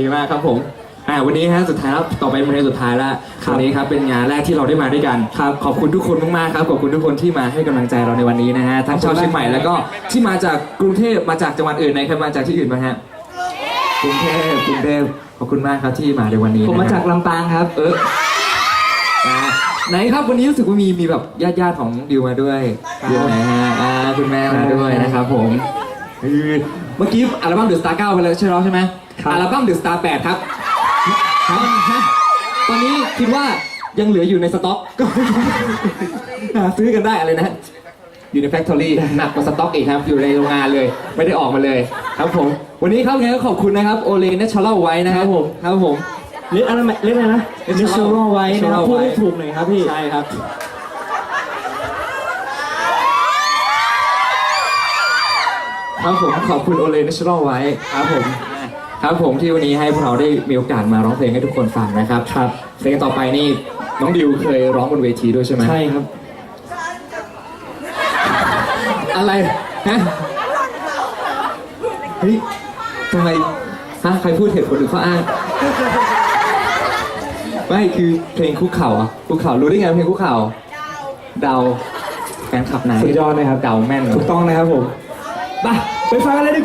ดีมากครับผมอ่าวันนี้ฮะสุดท้ายแล้วต่อไปเป็นเพลงสุดท้ายแล้วครับวันนี้ครับเป็นงานแรกที่เราได้มาด้วยกันครับขอบคุณทุกคนมากๆครับขอบคุณทุกคนที่มาให้กำลังใจเราในวันนี้นะฮะทั้งชาวเชียงใหม่แล้วก็ที่มาจากกรุงเทพมาจากจังหวัดอื่นไหนใครมาจากที่อื่นไหมฮะกรุงเทพกรุงเทพขอบคุณมากครับที่มาในวันนี้ผมนะฮะมาจากลำปางครับ เออนะไหนครับวันนี้รู้สึกว่ามีมีแบบญาติญาติๆของดิวมาด้วยครับอยู่ไหนฮะอ่าคุณแม่มาด้วยนะครับผมเออเมื่อกี้อัลบั้มเดอะสตาร์เก้าไปแล้วใช่ไหมใช่ไหมครับ อัลบั้มเดอะสตาร์แปดครับครับฮะตอนนี้คิดว่ายังเหลืออยู่ในสต็อกก็หาซื้อกันได้อะไรนะ อยู่ในแฟคทอรี่หนักกว่าสต็อกอีกครับ อยู่ในโรงงานเลย ไม่ได้ออกมาเลย ครับผม วันนี้ครับไงก็ขอบคุณนะครับโอเลนเนช r รัลไว้นะครับผม ครับผม เล่นอะไรเล่นอะไรนะ Natural Natural ไว้นะครับ Natural พูดให้ White ถูกหน่อยครับพี่ ใช่ครับครับผมขอบคุณโอเลน a ช u รัลไว้ครับผม ครับผมที่วันนี้ให้พวกเราได้มีโอกาสมาร้องเพลงให้ทุกคนฟังนะครับครับเพลงต่อไปนี่น้องดิวเคยร้องบนเวทีด้วยใช่ไหมใช่ครับ อะไรฮะเฮ้ยทำไมฮะใครพูดเหตุผลหรือข้ออ้างไม่คือเพลงคุกเข่าอะคุกเข่ารู้ได้ไงเพลงคุกเข่าเดาแฟนคลับไหนสุดยอดนะครับ เดาแม่นเหรอถูกต้องนะครับผมไปไปฟังกันเลยดีกว่า